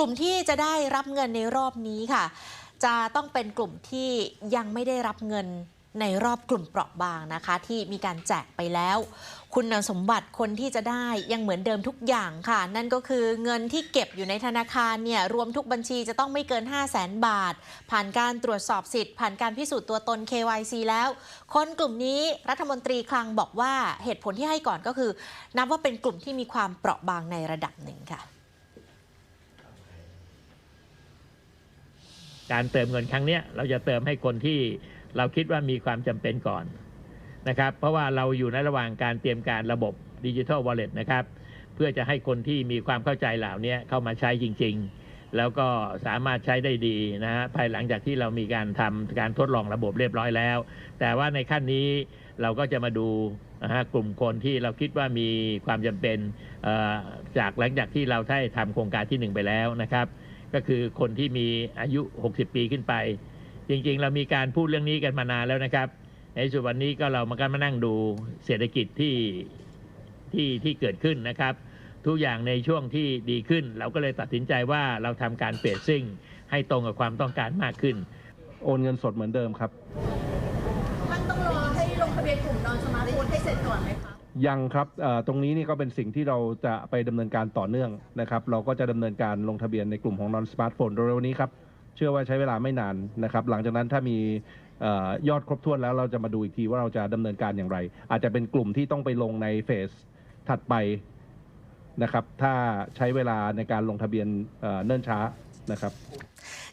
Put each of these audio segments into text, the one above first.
ลุ่มที่จะได้รับเงินในรอบนี้ค่ะ จะต้องเป็นกลุ่มที่ยังไม่ได้รับเงินในรอบกลุ่มเปราะบางนะคะ ที่มีการแจกไปแล้ว คุณสมบัติคนที่จะได้ยังเหมือนเดิมทุกอย่างค่ะ นั่นก็คือเงินที่เก็บอยู่ในธนาคารเนี่ยรวมทุกบัญชีจะต้องไม่เกิน 5 0 0แสนบาท ผ่านการตรวจสอบสิทธิ์ ผ่านการพิสูจน์ตัวตน KYC แล้ว คนกลุ่มนี้รัฐมนตรีคลังบอกว่าเหตุผลที่ให้ก่อนก็คือ นับว่าเป็นกลุ่มที่มีความเปราะบางในระดับหนึ่งค่ะ การเติมเงินครั้งเนี้ยเราจะเติมให้คนที่เราคิดว่ามีความจำเป็นก่อนนะครับ เพราะว่าเราอยู่ในระหว่างการเตรียมการระบบดิจิทัลวอลเล็ตนะครับ เพื่อจะให้คนที่มีความเข้าใจเหล่านี้เข้ามาใช้จริง ๆ แล้วก็สามารถใช้ได้ดีนะฮะภายหลังจากที่เรามีการทำการทดลองระบบเรียบร้อยแล้ว แต่ว่าในขั้นนี้เราก็จะมาดูนะฮะกลุ่มคนที่เราคิดว่ามีความจำเป็นเอ่อจากหลังจากที่เราได้ทำโครงการที่หนึ่งไปแล้วนะครับ ก็คือคนที่มีอายุ 60 ปีขึ้นไป จริงๆ เรามีการพูดเรื่องนี้กันมานานแล้วนะครับ ในส่วนวันนี้ก็เรามากันมานั่งดูเศรษฐกิจที่ที่ที่เกิดขึ้นนะครับ ทุกอย่างในช่วงที่ดีขึ้น เราก็เลยตัดสินใจว่าเราทำการเปลี่ยนซิ่งให้ตรงกับความต้องการมากขึ้น โอนเงินสดเหมือนเดิมครับท่านต้องรอให้ลงทะเบียนกลุ่มนอนสมาร์ทโฟนให้เสร็จก่อนไหมคะ ยังครับตรงนี้นี่ก็เป็นสิ่งที่เราจะไปดำเนินการต่อเนื่องนะครับ เราก็จะดำเนินการลงทะเบียนในกลุ่มของ non smartphone เร็วๆนี้ครับ เชื่อว่าใช้เวลาไม่นานนะครับ หลังจากนั้นถ้ามียอดครบถ้วนแล้วเราจะมาดูอีกทีว่าเราจะดำเนินการอย่างไร อาจจะเป็นกลุ่มที่ต้องไปลงในเฟสถัดไปนะครับ ถ้าใช้เวลาในการลงทะเบียนเอ่อเนิ่นช้า นะครับ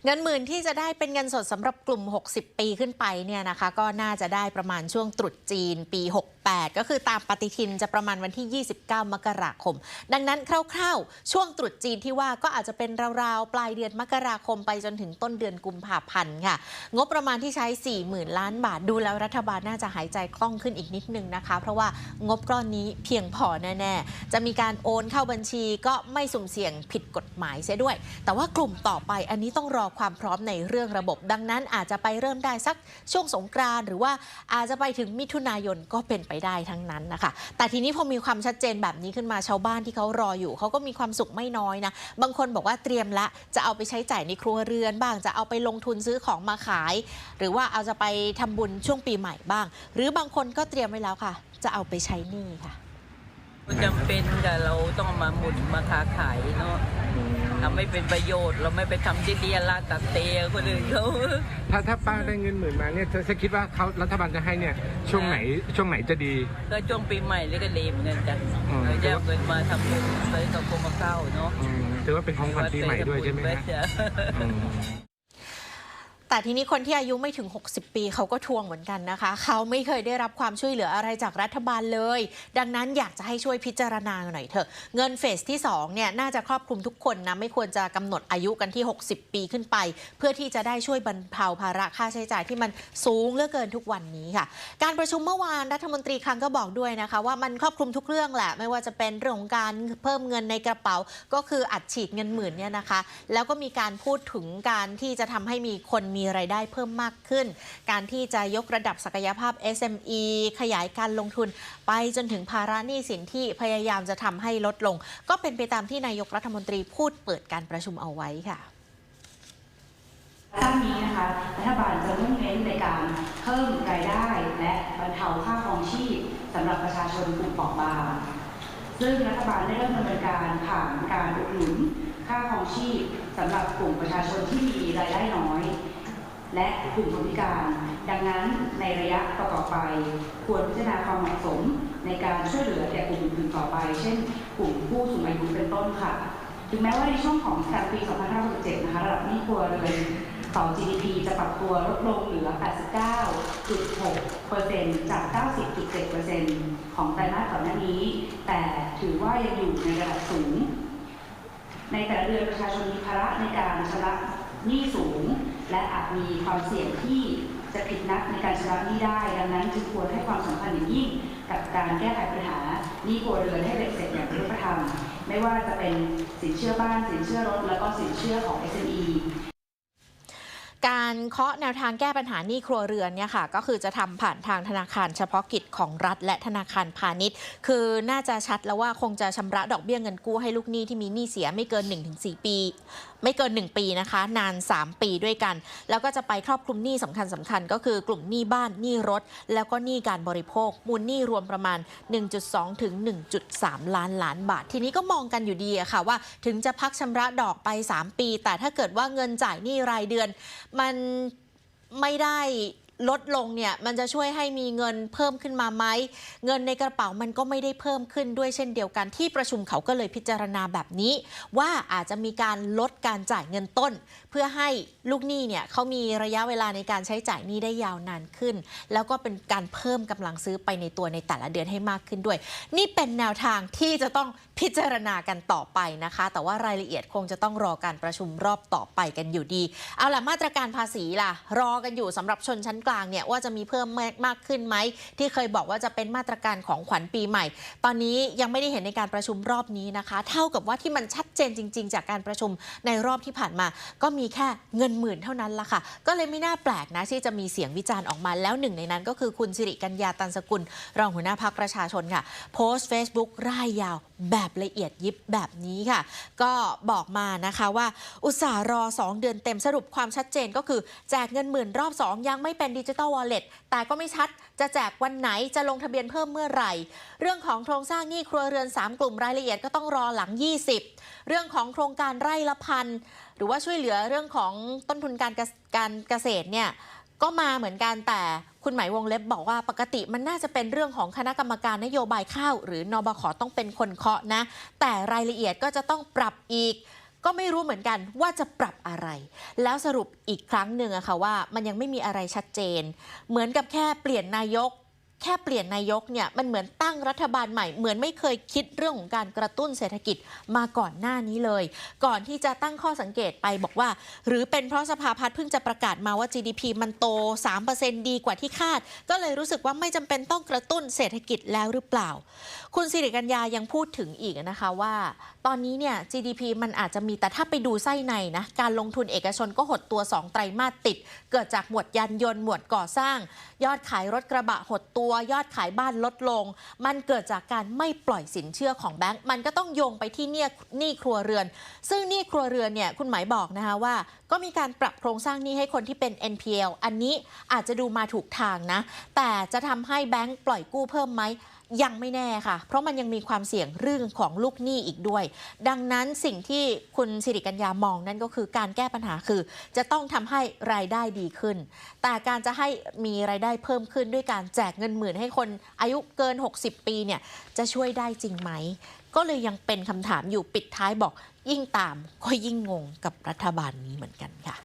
เงินหมื่นที่จะได้เป็นเงินสดสำหรับกลุ่ม 60 ปีขึ้นไปเนี่ยนะคะก็น่าจะได้ประมาณช่วงตรุษจีนปี 68 ก็คือตามปฏิทินจะประมาณวันที่ 29 มกราคม ดังนั้นคร่าวๆ ช่วงตรุษจีนที่ว่าก็อาจจะเป็นราวๆ ปลายเดือนมกราคมไปจนถึงต้นเดือนกุมภาพันธ์ค่ะ งบประมาณที่ใช้ 40,000 ล้านบาทดูแล้วรัฐบาลน่าจะหายใจคล่องขึ้นอีกนิดนึงนะคะ เพราะว่างบก้อนนี้เพียงพอแน่ๆจะมีการโอนเข้าบัญชีก็ไม่สุ่มเสี่ยงผิดกฎหมายเสียด้วย แต่ว่ากลุ่มต่อไป อันนี้ต้องรอความพร้อมในเรื่องระบบ ดังนั้นอาจจะไปเริ่มได้สักช่วงสงกรานหรือว่าอาจจะไปถึงมิถุนายนก็เป็นไปได้ทั้งนั้นนะคะ แต่ทีนี้พอมีความชัดเจนแบบนี้ขึ้นมาชาวบ้านที่เขารออยู่เขาก็มีความสุขไม่น้อยนะ บางคนบอกว่าเตรียมละจะเอาไปใช้จ่ายในครัวเรือนบ้าง จะเอาไปลงทุนซื้อของมาขาย หรือว่าเอาจะไปทำบุญช่วงปีใหม่บ้าง หรือบางคนก็เตรียมไว้แล้วค่ะ จะเอาไปใช้หนี้ค่ะจำเป็นกับเราต้องมาหมุนมาค้าขายเนาะ ทำไม่เป็นประโยชน์ เราไม่ไปทำที่เดียลาดตัดเตะคนอื่นเขาถ้าถ้าป้าได้เงินหมื่นมาเนี่ยจะคิดว่าเขารัฐบาลจะให้เนี่ยช่วงไหนช่วงไหนจะดี ก็ช่วงปีใหม่เลยก็ดีเหมือนกันจ้ะอืม เราจะเอาเงินมาทำบุญซื้อกับโคมาเก้าเนาะอืมถือว่าเป็นของขวัญปีใหม่ด้วยใช่ไหมฮะจ้ะอืม แต่ทีนี้คนที่อายุไม่ถึง 60 ปีเขาก็ทวงเหมือนกันนะคะ เขาไม่เคยได้รับความช่วยเหลืออะไรจากรัฐบาลเลย ดังนั้นอยากจะให้ช่วยพิจารณาหน่อยเถอะ เงินเฟสที่2เนี่ยน่าจะครอบคลุมทุกคนนะ ไม่ควรจะกำหนดอายุกันที่ 60 ปีขึ้นไป เพื่อที่จะได้ช่วยบรรเทาภาระค่าใช้จ่ายที่มันสูงเหลือเกินทุกวันนี้ค่ะ การประชุมเมื่อวานรัฐมนตรีคลังก็บอกด้วยนะคะ ว่ามันครอบคลุมทุกเรื่องแหละ ไม่ว่าจะเป็นเรื่องของการเพิ่มเงินในกระเป๋า ก็คืออัดฉีดเงินหมื่นเนี่ยนะคะ แล้วก็มีการพูดถึงการที่จะทำให้มีคนมีไรายได้เพิ่มมากขึ้น การที่จะยกระดับศักยภาพ SME ขยายการลงทุน ไปจนถึงภาระหนี้สินที่พยายามจะทำให้ลดลง ก็เป็นไปตามที่นายกรัฐมนตรีพูดเปิดการประชุมเอาไว้ค่ะตั้งนี้นะคะรัฐบาลจะมุ่งเน้นในการเพิ่มรายได้ และบรรเทาค่าครองชีพสำหรับประชาชนกลุ่มเปราะบางซึ่งรัฐบาลได้เริ่มดำเนินการผ่านการอุดหนุนค่าครองชีพสำหรับกลุ่มประชาชนที่มีรายได้น้อย และกลุ่มคนพิการ ดังนั้นในระยะต่อๆไป ควรพิจารณาความเหมาะสมในการช่วยเหลือแก่กลุ่มอื่นต่อไป เช่น กลุ่มผู้สูงอายุเป็นต้นค่ะ ถึงแม้ว่าในช่วงของการปี 2567 นะคะระดับหนี้ครัวเรือนต่อ GDP จะปรับตัวลดลงเหลือ 89.6%จาก 90.7%ของไตรมาสก่อนหน้านี้ แต่ถือว่ายังอยู่ในระดับสูง ในแต่ละเดือนประชาชนมีภาระในการชำระหนี้สูง และอาจมีความเสี่ยงที่จะผิดนัดในการชำระหนี้ได้ ดังนั้นจึงควรให้ความสำคัญอย่างยิ่งกับการแก้ไขปัญหาหนี้ครัวเรือนให้เบ็ดเสร็จอย่างรูปธรรม ไม่ว่าจะเป็นสินเชื่อบ้านสินเชื่อรถ แล้วก็สินเชื่อของ SME การเคาะแนวทางแก้ปัญหาหนี้ครัวเรือนเนี่ยค่ะก็คือจะทำผ่านทางธนาคารเฉพาะกิจของรัฐ และธนาคารพาณิชย์ คือน่าจะชัดแล้วว่าคงจะชำระดอกเบี้ยเงินกู้ให้ลูกหนี้ที่มีหนี้เสียไม่เกิน 1-4 ปีไม่เกิน 1 ปีนะคะ นาน 3 ปีด้วยกัน แล้วก็จะไปครอบคลุมหนี้สำคัญสคัญๆก็คือกลุ่มหนี้บ้านหนี้รถ แล้วก็หนี้การบริโภค มูลหนี้รวมประมาณ 1.2 ถึง 1.3 ล้านล้านบาท ทีนี้ก็มองกันอยู่ดีอะค่ะว่าถึงจะพักชำระดอกไป 3 ปี แต่ถ้าเกิดว่าเงินจ่ายหนี้รายเดือน มันไม่ได้ ลดลงเนี่ยมันจะช่วยให้มีเงินเพิ่มขึ้นมาไหมเงินในกระเป๋ามันก็ไม่ได้เพิ่มขึ้นด้วยเช่นเดียวกันที่ประชุมเขาก็เลยพิจารณาแบบนี้ ว่าอาจจะมีการลดการจ่ายเงินต้น เพื่อให้ลูกหนี้เนี่ยเขามีระยะเวลาในการใช้จ่ายหนี้ได้ยาวนานขึ้น แล้วก็เป็นการเพิ่มกำลังซื้อไปในตัวในแต่ละเดือนให้มากขึ้นด้วย นี่เป็นแนวทางที่จะต้องพิจารณากันต่อไปนะคะ แต่ว่ารายละเอียดคงจะต้องรอการประชุมรอบต่อไปกันอยู่ดี เอาล่ะมาตรการภาษีล่ะ รอกันอยู่สำหรับชนชั้นกลางเนี่ยว่าจะมีเพิ่มมากขึ้นไหม ที่เคยบอกว่าจะเป็นมาตรการของขวัญปีใหม่ ตอนนี้ยังไม่ได้เห็นในการประชุมรอบนี้นะคะ เท่ากับว่าที่มันชัดเจนจริง ๆ จากการประชุมในรอบที่ผ่านมา ก็มีแค่เงินหมื่นเท่านั้นละค่ะ ก็เลยไม่น่าแปลกนะที่จะมีเสียงวิจารณ์ออกมาแล้วหนึ่งในนั้น ก็คือคุณสิริกัญญาตันสกุล รองหัวหน้าพักประชาชนค่ะ โพสต์ Facebook ร่ายยาวแบบละเอียดยิบแบบนี้ค่ะ ก็บอกมานะคะว่า อุตส่าห์รอ 2 เดือนเต็มสรุปความชัดเจนก็คือแจกเงินหมื่นรอบ 2 ยังไม่เป็นดิจิ t a ลวอลเล็ตแต่ก็ไม่ชัดจะแจกวันไหนจะลงทะเบียนเพิ่มเมื่อไหร่ เรื่องของโครงสร้างหนี้ครัวเรือน 3 กลุ่มรายละเอียดก็ต้องรอหลัง 20 เรื่องของโครงการไร่ละพันหรือว่าช่วยเหลือเรื่องของต้นทุนการเกษการเกษตรเนี่ยก็มาเหมือนกันแต่คุณหมายวงเล็บบอกว่าปกติมันน่าจะเป็นเรื่องของคณะกรรมการนโยบายข้าว หรือนบขต้องเป็นคนเคาะนะ แต่รายละเอียดก็จะต้องปรับอีก ก็ไม่รู้เหมือนกันว่าจะปรับอะไร แล้วสรุปอีกครั้งหนึ่งอะค่ะว่ามันยังไม่มีอะไรชัดเจน เหมือนกับแค่เปลี่ยนนายก แค่เปลี่ยนนายกเนี่ยมันเหมือนตั้งรัฐบาลใหม่ เหมือนไม่เคยคิดเรื่องของการกระตุ้นเศรษฐกิจมาก่อนหน้านี้เลย ก่อนที่จะตั้งข้อสังเกตไปบอกว่า หรือเป็นเพราะสภาพัฒน์เพิ่งจะประกาศมาว่า GDP มันโต 3%ดีกว่าที่คาด ก็เลยรู้สึกว่าไม่จำเป็นต้องกระตุ้นเศรษฐกิจแล้วหรือเปล่า คุณสิริกัญญายังพูดถึงอีกนะคะว่า ตอนนี้เนี่ย GDP มันอาจจะมีแต่ถ้าไปดูไส้ในนะการลงทุนเอกชนก็หดตัว 2 ไตรมาสติด เกิดจากหมวดยานยนต์หมวดก่อสร้าง ยอดขายรถกระบะหดตัวยอดขายบ้านลดลง มันเกิดจากการไม่ปล่อยสินเชื่อของแบงก์มันก็ต้องโยงไปที่เนี่ยหนี้ครัวเรือน ซึ่งหนี้ครัวเรือนเนี่ยคุณหมายบอกนะคะว่า ก็มีการปรับโครงสร้างหนี้ให้คนที่เป็น NPL อันนี้อาจจะดูมาถูกทางนะ แต่จะทำให้แบงก์ปล่อยกู้เพิ่มไหม ยังไม่แน่ค่ะ เพราะมันยังมีความเสี่ยงเรื่องของลูกหนี้อีกด้วย ดังนั้นสิ่งที่คุณสิริกัญญามองนั่นก็คือการแก้ปัญหาคือ จะต้องทำให้รายได้ดีขึ้น แต่การจะให้มีรายได้เพิ่มขึ้นด้วยการแจกเงินหมื่นให้คนอายุเกิน 60 ปีเนี่ยจะช่วยได้จริงไหม ก็เลยยังเป็นคำถามอยู่ปิดท้ายบอกยิ่งตามก็ยิ่งงงกับรัฐบาลนี้เหมือนกันค่ะ